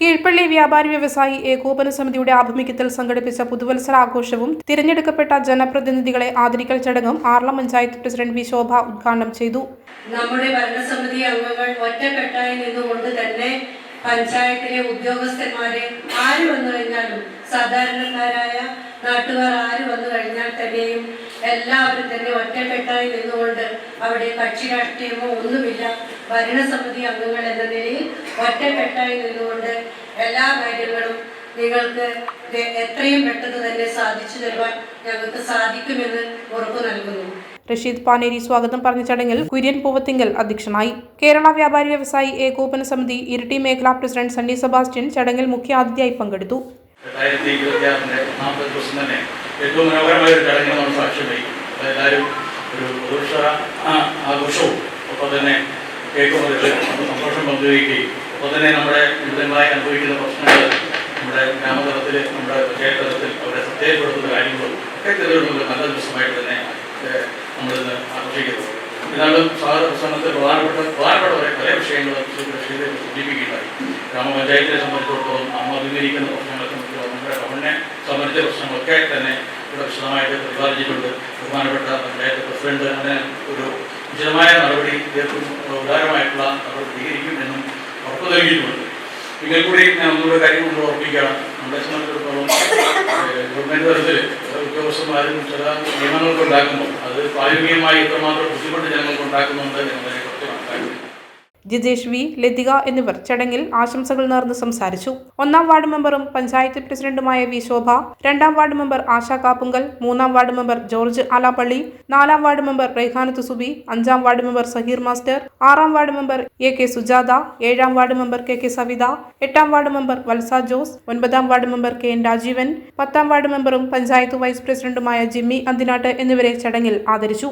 കീഴ്പള്ളി വ്യാപാരി വ്യവസായി ഏകോപന സമിതിയുടെ ആഭിമുഖ്യത്തിൽ സംഘടിപ്പിച്ച പുതുവത്സര ആഘോഷവും തിരഞ്ഞെടുക്കപ്പെട്ട ജനപ്രതിനിധികളെ ആദരിക്കൽ ചടങ്ങും ആർളം പഞ്ചായത്ത് പ്രസിഡന്റ് വി ശോഭ ഉദ്ഘാടനം ചെയ്തു. നമ്മുടെ ഭരണസമിതി അംഗങ്ങൾ ഒറ്റക്കെട്ടായി നിന്നുകൊണ്ട് തന്നെ പഞ്ചായത്തിലെ ഉദ്യോഗസ്ഥന്മാരെ ആര് വന്നു കഴിഞ്ഞാലും സാധാരണക്കാരായ നാട്ടുകാർ ആര് വന്നു കഴിഞ്ഞാൽ തന്നെയും എല്ലാവരും തന്നെ ഒറ്റക്കെട്ടായി നിന്നുകൊണ്ട് അവിടെ കക്ഷി രാഷ്ട്രീയമോ ഒന്നുമില്ല. ഭരണസമിതി അംഗങ്ങൾ എന്ന നിലയിൽ ഒറ്റക്കെട്ടായി നിന്നുകൊണ്ട് എല്ലാ കാര്യങ്ങളും നിങ്ങൾക്ക് എത്രയും പെട്ടെന്ന് തന്നെ സാധിച്ചു തരുവാൻ ഞങ്ങൾക്ക് സാധിക്കുമെന്ന് ഉറപ്പു നൽകുന്നു. റഷീദ് പാനേരി സ്വാഗതം പറഞ്ഞ ചടങ്ങിൽ കുര്യൻ പൂവത്തിങ്കൽ അധ്യക്ഷനായി. കേരള വ്യാപാരി വ്യവസായി ഏകോപന സമിതി ഇരിട്ടി മേഖലാ പ്രസിഡന്റ് സണ്ണി സെബാസ്റ്റ്യൻ ചടങ്ങിൽ മുഖ്യാതിഥിയായി പങ്കെടുത്തു. രണ്ടായിരത്തി ഇരുപത്തി ആറിന്റെ ഒന്നാമത്തെ ദിവസം തന്നെ ഏറ്റവും മനോഹരമായ ഒരു ചടങ്ങിന് നമ്മൾ സാക്ഷ്യം വഹിക്കും. എല്ലാവരും ഒരു പുരുഷ ആഘോഷവും ഒപ്പം തന്നെ കേൾക്കുമ്പോൾ സന്തോഷം പങ്കുവയ്ക്കുകയും ഒപ്പം തന്നെ നമ്മുടെ വിവിധങ്ങളായി അനുഭവിക്കുന്ന പ്രശ്നങ്ങൾ നമ്മുടെ ഗ്രാമതലത്തിൽ നമ്മുടെ പഞ്ചായത്ത് തലത്തിൽ അവരെ ശ്രദ്ധയിൽപ്പെടുത്തുന്ന കാര്യങ്ങളും ഒക്കെ തെളിവുള്ള നല്ല ദിവസമായിട്ട് തന്നെ നമ്മളിന്ന് ആഘോഷിക്കുന്നു. എന്നാലും സാറ് പ്രസംഗത്തിൽ പ്രധാനപ്പെട്ട പ്രധാനപ്പെട്ട പല വിഷയങ്ങളും കൃഷിയെ സൂചിപ്പിക്കുകയുണ്ടായി ഗ്രാമപഞ്ചായത്തിനെ സംബന്ധിച്ചിടത്തോളം നമ്മൾ അഭിമുഖീകരിക്കുന്ന പ്രശ്നങ്ങളെ സംബന്ധിച്ചിടത്തോളം നമ്മുടെ ടൗണിനെ സംബന്ധിച്ച പ്രശ്നങ്ങളൊക്കെ തന്നെ ഇവിടെ വിശദമായിട്ട് പ്രതിപാദിച്ചിട്ടുണ്ട്. ബഹുമാനപ്പെട്ട പഞ്ചായത്ത് പ്രസിഡന്റ് അതിന് ഒരു വിശദമായ നടപടി തീർക്കും ഉദാരമായിട്ടുള്ള നടപടി സ്വീകരിക്കും എന്നും ഉറപ്പ് നൽകിയിട്ടുണ്ട്. എങ്കിൽ കൂടി ഞാൻ ഒന്നുകൂടെ കാര്യം കൊണ്ട് ഓർപ്പിക്കുകയാണ്. നമ്മളെ സംബന്ധിച്ചിടത്തോളം ഏഹ്, ഗവൺമെന്റ് തലത്തിൽ ഉദ്യോഗസ്ഥന്മാരും ചില നിയമങ്ങളൊക്കെ ഉണ്ടാക്കുമ്പോൾ. അത് പ്രായോഗികമായി എത്രമാത്രം ബുദ്ധിമുട്ട് ജനങ്ങൾക്ക് ഉണ്ടാക്കുന്നുണ്ട് എന്നതിനെ ജിതേഷ് വി ലതിക എന്നിവർ ചടങ്ങിൽ ആശംസകൾ നേർന്ന് സംസാരിച്ചു. ഒന്നാം വാർഡ് മെമ്പറും പഞ്ചായത്ത് പ്രസിഡന്റുമായ വി ശോഭ രണ്ടാം വാർഡ് മെമ്പർ ആശാ കാപ്പുങ്കൽ മൂന്നാം വാർഡ് മെമ്പർ ജോർജ് ആലാപ്പള്ളി നാലാം വാർഡ് മെമ്പർ റെയ്ഹാനത്ത് സുബി അഞ്ചാം വാർഡ് മെമ്പർ സഹീർ മാസ്റ്റർ ആറാം ward member A K Sujatha ഏഴാം ward member K K Savitha എട്ടാം വാർഡ് മെമ്പർ വത്സ ജോസ് ഒൻപതാം ward member K N Rajeevan പത്താം വാർഡ് മെമ്പറും പഞ്ചായത്ത് വൈസ് പ്രസിഡന്റുമായ ജിമ്മി അന്തിനാട്ട് എന്നിവരെ ചടങ്ങിൽ ആദരിച്ചു.